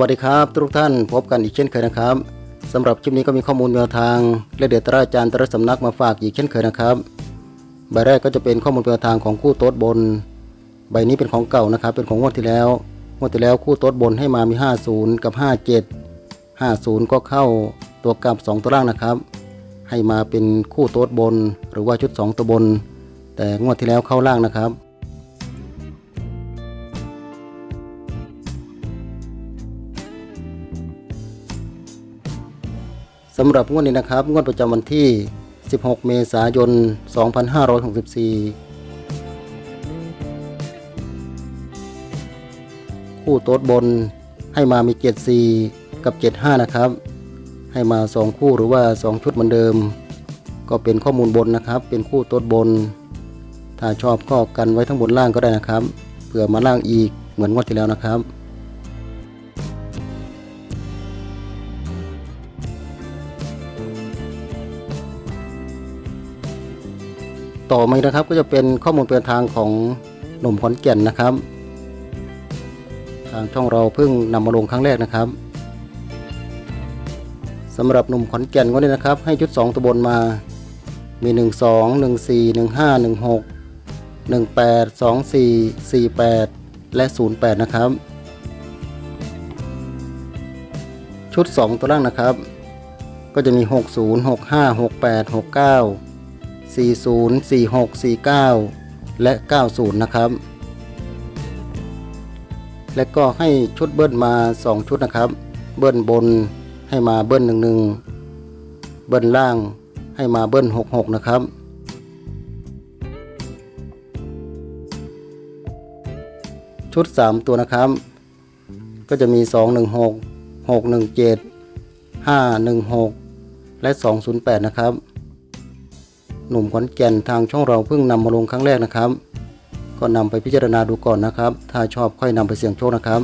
วัสดีครับ ทุกท่านพบกันอีกเช่นเคยนะครับสำหรับคลิปนี้ก็มีข้อมูลแนวทางและเดตราอาจารย์ตรสำนักมาฝากอีกเช่นเคยนะครับใบแรกก็จะเป็นข้อมูลแนวทางของคู่โต๊ดบน ใบนี้เป็นของเก่านะครับ เป็นของงวดที่แล้วงวดที่แล้วคู่โต๊ดบนให้มามี 50 กับ 57 50 ก็เข้าตัวกลับ 2 ตัวล่างนะครับ ให้มาเป็นคู่โต๊ดบน หรือว่าชุด 2 ตัวบน แต่งวดที่แล้วเข้าล่างนะครับ สำหรับงวดนี้นะครับ งวดประจำวันที่ 16 เมษายน 2564 คู่โต๊ดบนให้มามี 74 กับ 75 นะครับ ให้มา 2 คู่หรือว่า 2 ชุดเหมือนเดิม ก็เป็นข้อมูลบนนะครับ เป็นคู่โต๊ดบน ถ้าชอบก็กันไว้ทั้งบนล่างก็ได้นะครับ เผื่อมาล่างอีกเหมือนงวดที่แล้วนะครับ ต่อมานะครับก็จะเป็นข้อมูลเดินทางของหนุ่มขอนแก่นนะครับ ทางช่องเราเพิ่งนำมาลงครั้งแรกนะครับสำหรับหนุ่มขอนแก่นก็นี่นะครับ ให้ชุด 2 ตัวบนมา มี 1 2 1 4 1 5 1 6 1 8 2 4 4 8 และ 08 นะครับ ชุด 2 ตัวล่างนะครับ ก็จะมี 60 65 68 69 40 46 49 และ 90 นะครับ และก็ให้ชุดเบิ้ลมา 2 ชุดนะครับ เบิ้ลบนให้มาเบิ้ล11 เบิ้ลล่างให้มาเบิ้ล66 นะครับชุด 3 ตัวนะครับ ก็จะมี 216 617 516 และ 208 นะครับ หนุ่มขอนแก่นทางช่องเราเพิ่งนำมาลงครั้งแรกนะครับ ก็นำไปพิจารณาดูก่อนนะครับ ถ้าชอบค่อยนำไปเสี่ยงโชคนะครับ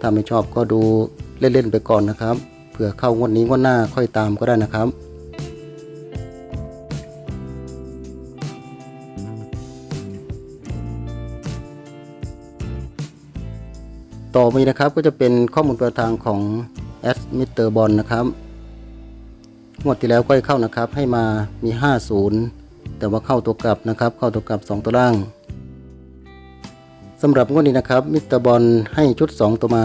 ถ้าไม่ชอบก็ดูเล่นๆไปก่อนนะครับ เผื่อเข้างวดนี้งวดหน้าค่อยตามก็ได้นะครับต่อไปนะครับก็จะเป็นข้อมูลประทางของแอสมิเตอร์บอลนะครับ งวดที่แล้วก็ให้เข้านะครับ ให้มามี 50 แต่ว่าเข้าตัวกลับนะครับ เข้าตัวกลับ 2 ตัวล่างสำหรับงวดนี้นะครับ มิสเตอร์บอลให้ชุด 2 ตัวมา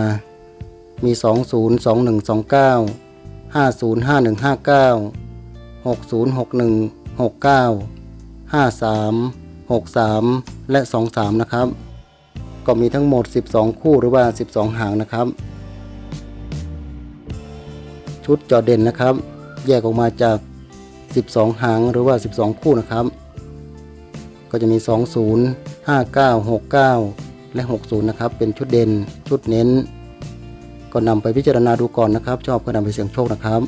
มี 20 21 29 50 51 59 60 61 69 53 63 และ 23 นะครับ ก็มีทั้งหมด 12 คู่หรือว่า 12 หางนะครับ ชุดจอเด่นนะครับ แยกออกมาจาก 12 หางหรือว่า 12 คู่นะครับ ก็จะมี 20 59 69 และ 60 นะครับ เป็นชุดเด่นชุดเน้น ก็นำไปพิจารณาดูก่อนนะครับ ชอบก็นำไปเสี่ยงโชคนะครับ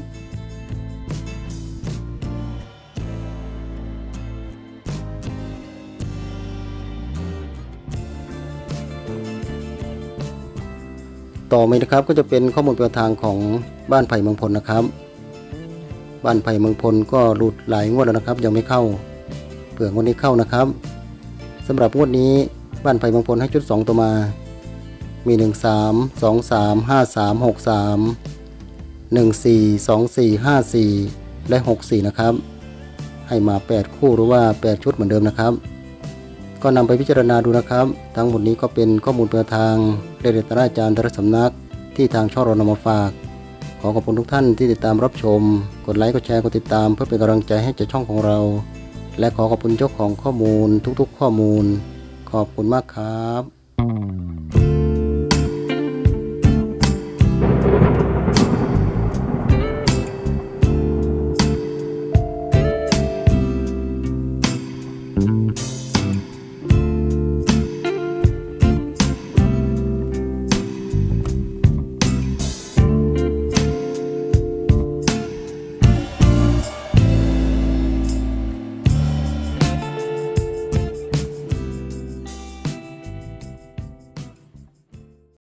ต่อไปนะครับก็จะเป็นข้อมูลประทางของบ้านไผ่เมืองพลนะครับ บ้านไผ่เมืองพลก็หลุดหลายงวดแล้วนะครับ ยังไม่เข้าเผื่องวดนี้เข้านะครับสำหรับงวดนี้บ้านไผ่เมืองพลให้ชุด 2 ตัวมา มี 1 3 2 3 5 3 6 3 1 4 2 4 5 4 และ 6 4 นะครับ ให้มา 8 คู่หรือว่า 8 ชุดเหมือนเดิมนะครับ ก็นำไปพิจารณาดูนะครับ ทั้งหมดนี้ก็เป็นข้อมูลเพื่อทางเดเรตราอาจารย์ตรสำนักที่ทางช่องเรานำมาฝาก ขอขอบคุณทุกท่านที่ติดตามรับชม กดไลค์ กดแชร์ กดติดตาม เพื่อเป็นกำลังใจให้เจ้าช่องของเรา และขอขอบคุณเจ้าของข้อมูลทุกๆ ข้อมูล ขอบคุณมากครับ